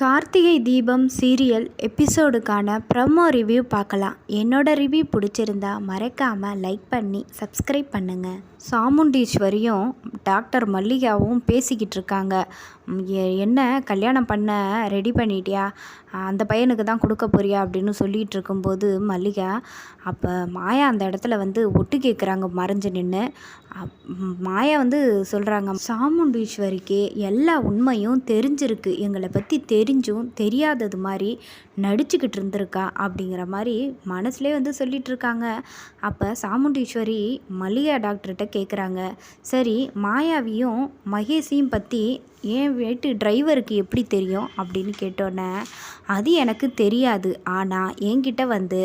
Karthigai Deepam serial எபிசோடுக்கான promo review பார்க்கலாம். என்னோட review பிடிச்சிருந்தா மறக்காமல் லைக் பண்ணி சப்ஸ்கிரைப் பண்ணுங்கள் சாமுண்டீஸ்வரியும் டாக்டர் மல்லிகாவும் பேசிக்கிட்டு இருக்காங்க. என்ன கல்யாணம் பண்ண ரெடி பண்ணிட்டியா? அந்த பையனுக்கு தான் கொடுக்க போறியா? அப்படின்னு சொல்லிகிட்டு இருக்கும்போது மல்லிகா அப்போ மாயா அந்த இடத்துல வந்து ஒட்டு கேட்குறாங்க மறைஞ்சு நின்று மாயா வந்து சொல்கிறாங்க சாமுண்டீஸ்வரிக்கு எல்லா உண்மையும் தெரிஞ்சிருக்கு. எங்களை பற்றி தெரி தெரிஞ்சும் தெரியாதது மாதிரி நடிச்சுக்கிட்டு இருந்திருக்கா அப்படிங்கிற மாதிரி மனசுலே வந்து சொல்லிட்டு இருக்காங்க. அப்போ சாமுண்டீஸ்வரி மல்லிகா டாக்டர்கிட்ட கேட்குறாங்க சரி மாயாவியும் மகேஷையும் பற்றி என் வீட்டு டிரைவருக்கு எப்படி தெரியும் அப்படின்னு கேட்டோன்னே அது எனக்கு தெரியாது. ஆனால் என்கிட்ட வந்து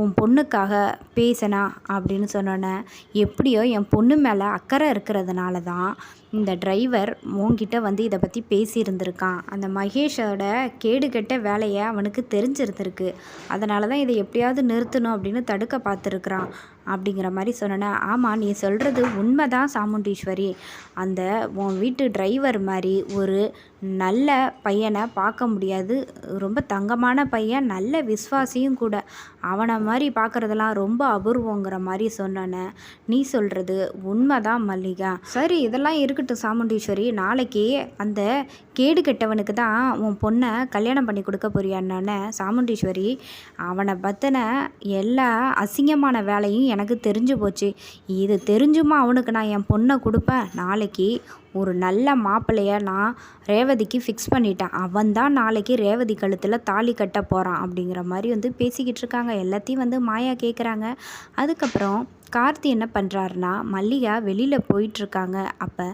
உன் பொண்ணுக்காக பேசினா அப்படின்னு சொன்னோன்னே எப்படியோ என் பொண்ணு மேலே அக்கறை இருக்கிறதுனால தான் இந்த டிரைவர் உன்கிட்ட வந்து இதை பற்றி பேசியிருந்திருக்கான். அந்த மகேஷோட கேடு கெட்ட வேலையை அவனுக்கு தெரிஞ்சிருந்திருக்கு. அதனால தான் இதை எப்படியாவது நிறுத்தணும் அப்படின்னு தடுக்க பார்த்துருக்குறான். அப்படிங்கிற மாதிரி சொன்னேன் ஆமாம் நீ சொல்கிறது உண்மைதான் சாமுண்டீஸ்வரி. அந்த உன் வீட்டு டிரைவர் மாதிரி ஒரு நல்ல பையனை பார்க்க முடியாது. ரொம்ப தங்கமான பையன் நல்ல விஸ்வாசியும் கூட. அவனை மாதிரி பார்க்குறதெல்லாம் ரொம்ப அபூர்வங்கிற மாதிரி சொன்னேனே. நீ சொல்கிறது உண்மைதான் மல்லிகா. சரி இதெல்லாம் இருக்கட்டும் சாமுண்டீஸ்வரி. நாளைக்கு அந்த கேடு கெட்டவனுக்கு தான் உன் பொண்ணை கல்யாணம் பண்ணி கொடுக்க போறியான்னு சாமுண்டீஸ்வரி. அவனை பற்றின எல்லா அசிங்கமான வேலையும் எனக்கு தெரிஞ்சு போச்சு. இது தெரிஞ்சுமா அவனுக்கு நான் என் பொண்ணை கொடுப்பேன்? நாளைக்கு ஒரு நல்ல மாப்பிள்ளைய நான் ரேவதிக்கு ஃபிக்ஸ் பண்ணிட்டேன். அவன் தான் நாளைக்கு ரேவதி கழுத்தில் தாலி கட்ட போகிறான் அப்படிங்கிற மாதிரி வந்து பேசிக்கிட்டு இருக்காங்க. எல்லாத்தையும் வந்து மாயா கேட்குறாங்க அதுக்கப்புறம் கார்த்தி என்ன பண்ணுறாருனா மல்லிகா வெளியில் போயிட்டுருக்காங்க. அப்போ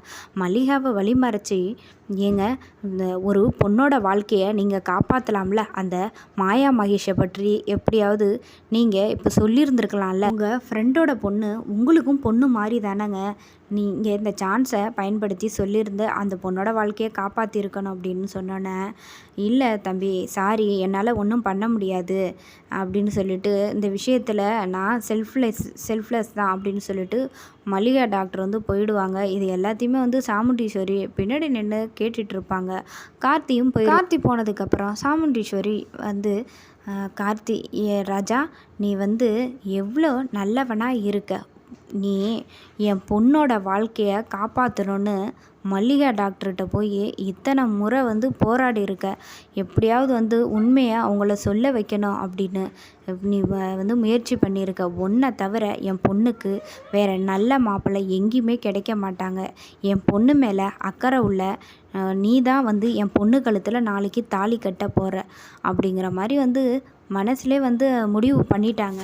மல்லிகாவை வழிமறைச்சி ஏங்க இந்த ஒரு பொண்ணோட வாழ்க்கையை நீங்கள் காப்பாற்றலாம்ல அந்த மாயா மகேஷை பற்றி எப்படியாவது நீங்கள் இப்போ சொல்லியிருந்துருக்கலாம்ல? உங்கள் ஃப்ரெண்டோட பொண்ணு உங்களுக்கும் பொண்ணு மாதிரி தானேங்க நீங்கள் இந்த சான்ஸை பயன்படுத்தி சொல்லியிருந்து அந்த பொண்ணோட வாழ்க்கையை காப்பாற்றிருக்கணும் அப்படின்னு சொன்னோன்னே இல்லை தம்பி சாரி என்னால் ஒன்றும் பண்ண முடியாது. அப்படின்னு சொல்லிட்டு இந்த விஷயத்தில் நான் செல்ஃப்லெஸ் செல்ஃப்லெஸ் தான் அப்படின்னு சொல்லிட்டு மல்லிகா டாக்டர் வந்து போயிடுவாங்க. இது எல்லாத்தையுமே வந்து சாமுண்டீஸ்வரி பின்னாடி நின்று கேட்டுட்டு இருப்பாங்க கார்த்தியும் போய் கார்த்தி போனதுக்கப்புறம் சாமுண்டீஸ்வரி வந்து கார்த்தி ஏ ராஜா நீ வந்து எவ்வளோ நல்லவனாக இருக்க. நீ என் பொண்ணோட வாழ்க்கையை காப்பாற்றணும்னு மல்லிகா டாக்டர்கிட்ட போய் இத்தனை முறை வந்து போராடி இருக்க எப்படியாவது வந்து உண்மையை அவங்கள சொல்ல வைக்கணும் அப்படின்னு நீ வந்து முயற்சி பண்ணியிருக்க. ஒன்றை தவிர என் பொண்ணுக்கு வேற நல்ல மாப்பிள்ளை எங்கேயுமே கிடைக்க மாட்டாங்க. என் பொண்ணு மேலே அக்கறை உள்ள நீ தான் வந்து என் பொண்ணு கழுத்தில் நாளைக்கு தாலி கட்ட போகிற அப்படிங்கிற மாதிரி வந்து மனசுலேயே வந்து முடிவு பண்ணிட்டாங்க.